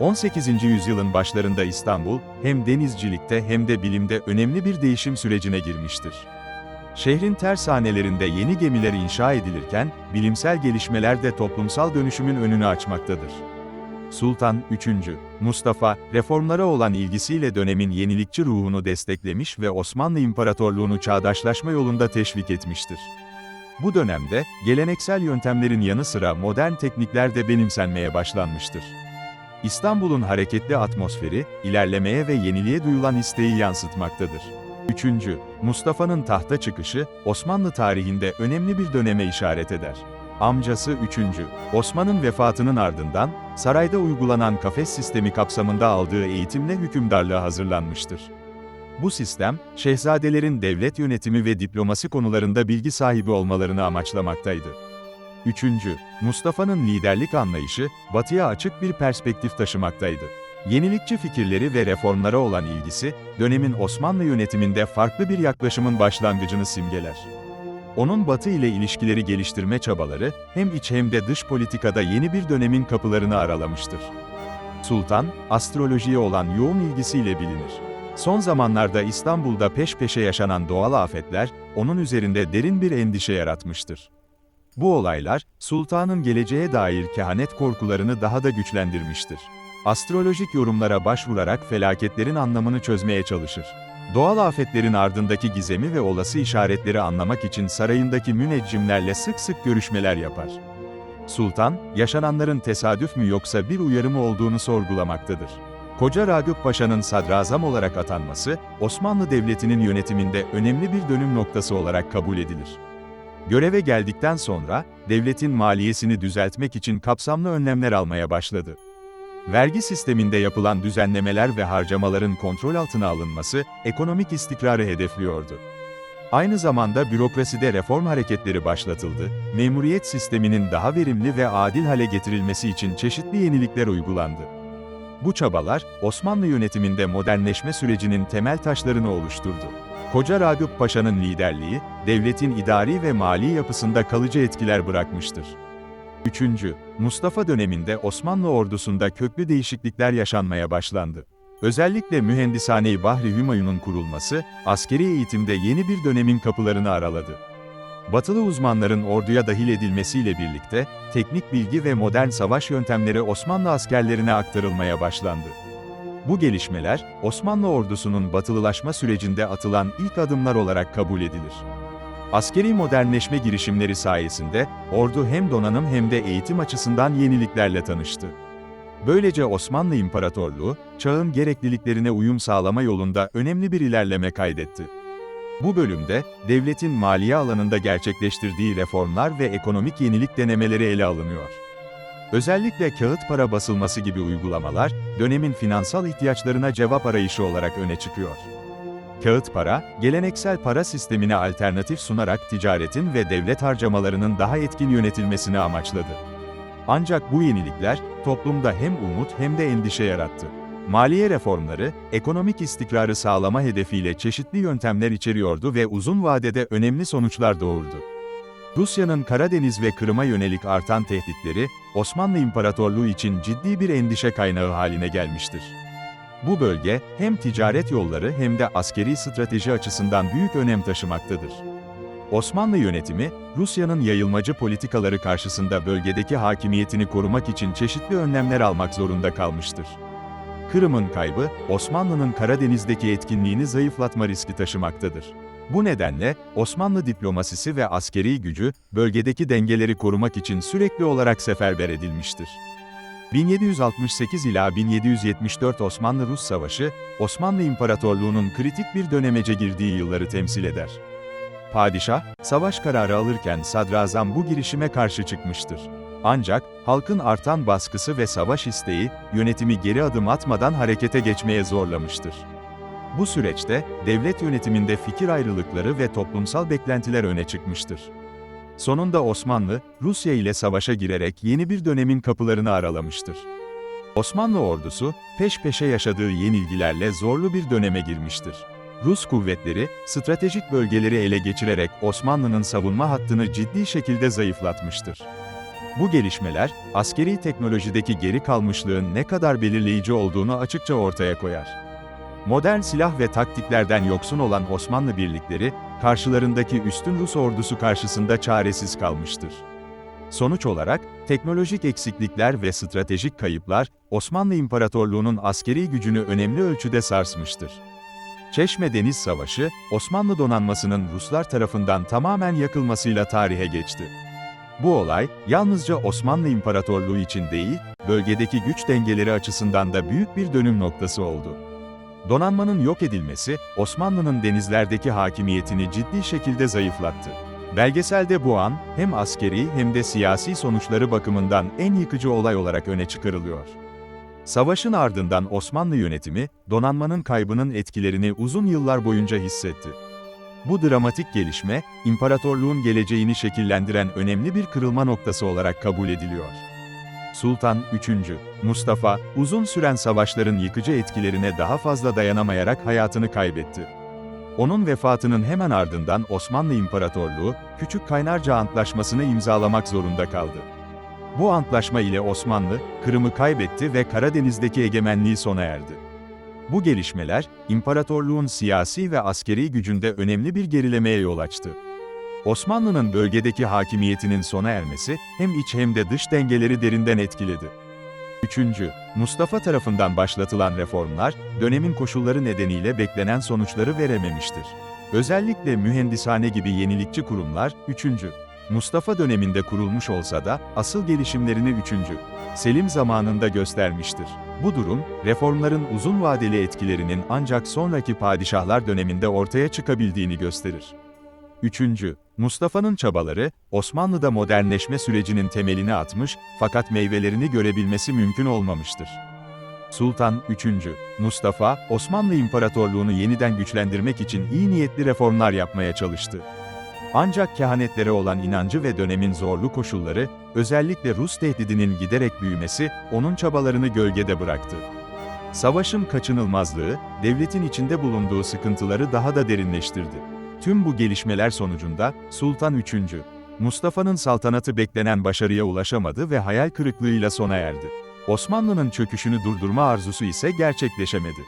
18. yüzyılın başlarında İstanbul, hem denizcilikte hem de bilimde önemli bir değişim sürecine girmiştir. Şehrin tersanelerinde yeni gemiler inşa edilirken, bilimsel gelişmeler de toplumsal dönüşümün önünü açmaktadır. Sultan 3. Mustafa, reformlara olan ilgisiyle dönemin yenilikçi ruhunu desteklemiş ve Osmanlı İmparatorluğunu çağdaşlaşma yolunda teşvik etmiştir. Bu dönemde, geleneksel yöntemlerin yanı sıra modern teknikler de benimsenmeye başlanmıştır. İstanbul'un hareketli atmosferi, ilerlemeye ve yeniliğe duyulan isteği yansıtmaktadır. 3. Mustafa'nın tahta çıkışı, Osmanlı tarihinde önemli bir döneme işaret eder. Amcası 3. Osman'ın vefatının ardından, sarayda uygulanan kafes sistemi kapsamında aldığı eğitimle hükümdarlığa hazırlanmıştır. Bu sistem, şehzadelerin devlet yönetimi ve diplomasi konularında bilgi sahibi olmalarını amaçlamaktaydı. 3. Mustafa'nın liderlik anlayışı, batıya açık bir perspektif taşımaktaydı. Yenilikçi fikirleri ve reformlara olan ilgisi, dönemin Osmanlı yönetiminde farklı bir yaklaşımın başlangıcını simgeler. Onun Batı ile ilişkileri geliştirme çabaları, hem iç hem de dış politikada yeni bir dönemin kapılarını aralamıştır. Sultan, astrolojiye olan yoğun ilgisiyle bilinir. Son zamanlarda İstanbul'da peş peşe yaşanan doğal afetler, onun üzerinde derin bir endişe yaratmıştır. Bu olaylar, sultanın geleceğe dair kehanet korkularını daha da güçlendirmiştir. Astrolojik yorumlara başvurarak felaketlerin anlamını çözmeye çalışır. Doğal afetlerin ardındaki gizemi ve olası işaretleri anlamak için sarayındaki müneccimlerle sık sık görüşmeler yapar. Sultan, yaşananların tesadüf mü yoksa bir uyarı mı olduğunu sorgulamaktadır. Koca Ragıp Paşa'nın sadrazam olarak atanması, Osmanlı Devleti'nin yönetiminde önemli bir dönüm noktası olarak kabul edilir. Göreve geldikten sonra, devletin maliyesini düzeltmek için kapsamlı önlemler almaya başladı. Vergi sisteminde yapılan düzenlemeler ve harcamaların kontrol altına alınması, ekonomik istikrarı hedefliyordu. Aynı zamanda bürokraside reform hareketleri başlatıldı, memuriyet sisteminin daha verimli ve adil hale getirilmesi için çeşitli yenilikler uygulandı. Bu çabalar, Osmanlı yönetiminde modernleşme sürecinin temel taşlarını oluşturdu. Koca Ragıp Paşa'nın liderliği, devletin idari ve mali yapısında kalıcı etkiler bırakmıştır. 3. Mustafa döneminde Osmanlı ordusunda köklü değişiklikler yaşanmaya başlandı. Özellikle Mühendishane-i Bahri Hümayun'un kurulması, askeri eğitimde yeni bir dönemin kapılarını araladı. Batılı uzmanların orduya dahil edilmesiyle birlikte, teknik bilgi ve modern savaş yöntemleri Osmanlı askerlerine aktarılmaya başlandı. Bu gelişmeler, Osmanlı ordusunun batılılaşma sürecinde atılan ilk adımlar olarak kabul edilir. Askeri modernleşme girişimleri sayesinde, ordu hem donanım hem de eğitim açısından yeniliklerle tanıştı. Böylece Osmanlı İmparatorluğu, çağın gerekliliklerine uyum sağlama yolunda önemli bir ilerleme kaydetti. Bu bölümde, devletin maliye alanında gerçekleştirdiği reformlar ve ekonomik yenilik denemeleri ele alınıyor. Özellikle kağıt para basılması gibi uygulamalar, dönemin finansal ihtiyaçlarına cevap arayışı olarak öne çıkıyor. Kağıt para, geleneksel para sistemine alternatif sunarak ticaretin ve devlet harcamalarının daha etkin yönetilmesini amaçladı. Ancak bu yenilikler, toplumda hem umut hem de endişe yarattı. Maliye reformları, ekonomik istikrarı sağlama hedefiyle çeşitli yöntemler içeriyordu ve uzun vadede önemli sonuçlar doğurdu. Rusya'nın Karadeniz ve Kırım'a yönelik artan tehditleri, Osmanlı İmparatorluğu için ciddi bir endişe kaynağı haline gelmiştir. Bu bölge, hem ticaret yolları hem de askeri strateji açısından büyük önem taşımaktadır. Osmanlı yönetimi, Rusya'nın yayılmacı politikaları karşısında bölgedeki hakimiyetini korumak için çeşitli önlemler almak zorunda kalmıştır. Kırım'ın kaybı, Osmanlı'nın Karadeniz'deki etkinliğini zayıflatma riski taşımaktadır. Bu nedenle, Osmanlı diplomasisi ve askeri gücü, bölgedeki dengeleri korumak için sürekli olarak seferber edilmiştir. 1768 ila 1774 Osmanlı-Rus Savaşı, Osmanlı İmparatorluğu'nun kritik bir dönemece girdiği yılları temsil eder. Padişah, savaş kararı alırken sadrazam bu girişime karşı çıkmıştır. Ancak, halkın artan baskısı ve savaş isteği, yönetimi geri adım atmadan harekete geçmeye zorlamıştır. Bu süreçte, devlet yönetiminde fikir ayrılıkları ve toplumsal beklentiler öne çıkmıştır. Sonunda Osmanlı, Rusya ile savaşa girerek yeni bir dönemin kapılarını aralamıştır. Osmanlı ordusu, peş peşe yaşadığı yenilgilerle zorlu bir döneme girmiştir. Rus kuvvetleri, stratejik bölgeleri ele geçirerek Osmanlı'nın savunma hattını ciddi şekilde zayıflatmıştır. Bu gelişmeler, askeri teknolojideki geri kalmışlığın ne kadar belirleyici olduğunu açıkça ortaya koyar. Modern silah ve taktiklerden yoksun olan Osmanlı birlikleri, karşılarındaki üstün Rus ordusu karşısında çaresiz kalmıştır. Sonuç olarak, teknolojik eksiklikler ve stratejik kayıplar, Osmanlı İmparatorluğu'nun askeri gücünü önemli ölçüde sarsmıştır. Çeşme Deniz Savaşı, Osmanlı donanmasının Ruslar tarafından tamamen yakılmasıyla tarihe geçti. Bu olay, yalnızca Osmanlı İmparatorluğu için değil, bölgedeki güç dengeleri açısından da büyük bir dönüm noktası oldu. Donanmanın yok edilmesi, Osmanlı'nın denizlerdeki hakimiyetini ciddi şekilde zayıflattı. Belgeselde bu an, hem askeri hem de siyasi sonuçları bakımından en yıkıcı olay olarak öne çıkarılıyor. Savaşın ardından Osmanlı yönetimi, donanmanın kaybının etkilerini uzun yıllar boyunca hissetti. Bu dramatik gelişme, imparatorluğun geleceğini şekillendiren önemli bir kırılma noktası olarak kabul ediliyor. Sultan 3. Mustafa, uzun süren savaşların yıkıcı etkilerine daha fazla dayanamayarak hayatını kaybetti. Onun vefatının hemen ardından Osmanlı İmparatorluğu, Küçük Kaynarca Antlaşması'nı imzalamak zorunda kaldı. Bu antlaşma ile Osmanlı, Kırım'ı kaybetti ve Karadeniz'deki egemenliği sona erdi. Bu gelişmeler, imparatorluğun siyasi ve askeri gücünde önemli bir gerilemeye yol açtı. Osmanlı'nın bölgedeki hakimiyetinin sona ermesi, hem iç hem de dış dengeleri derinden etkiledi. 3. Mustafa tarafından başlatılan reformlar, dönemin koşulları nedeniyle beklenen sonuçları verememiştir. Özellikle mühendishane gibi yenilikçi kurumlar, 3. Mustafa döneminde kurulmuş olsa da, asıl gelişimlerini 3. Selim zamanında göstermiştir. Bu durum, reformların uzun vadeli etkilerinin ancak sonraki padişahlar döneminde ortaya çıkabildiğini gösterir. 3. Mustafa'nın çabaları, Osmanlı'da modernleşme sürecinin temelini atmış, fakat meyvelerini görebilmesi mümkün olmamıştır. Sultan 3. Mustafa, Osmanlı İmparatorluğunu yeniden güçlendirmek için iyi niyetli reformlar yapmaya çalıştı. Ancak kehanetlere olan inancı ve dönemin zorlu koşulları, özellikle Rus tehdidinin giderek büyümesi, onun çabalarını gölgede bıraktı. Savaşın kaçınılmazlığı, devletin içinde bulunduğu sıkıntıları daha da derinleştirdi. Tüm bu gelişmeler sonucunda, Sultan 3. Mustafa'nın saltanatı beklenen başarıya ulaşamadı ve hayal kırıklığıyla sona erdi. Osmanlı'nın çöküşünü durdurma arzusu ise gerçekleşemedi.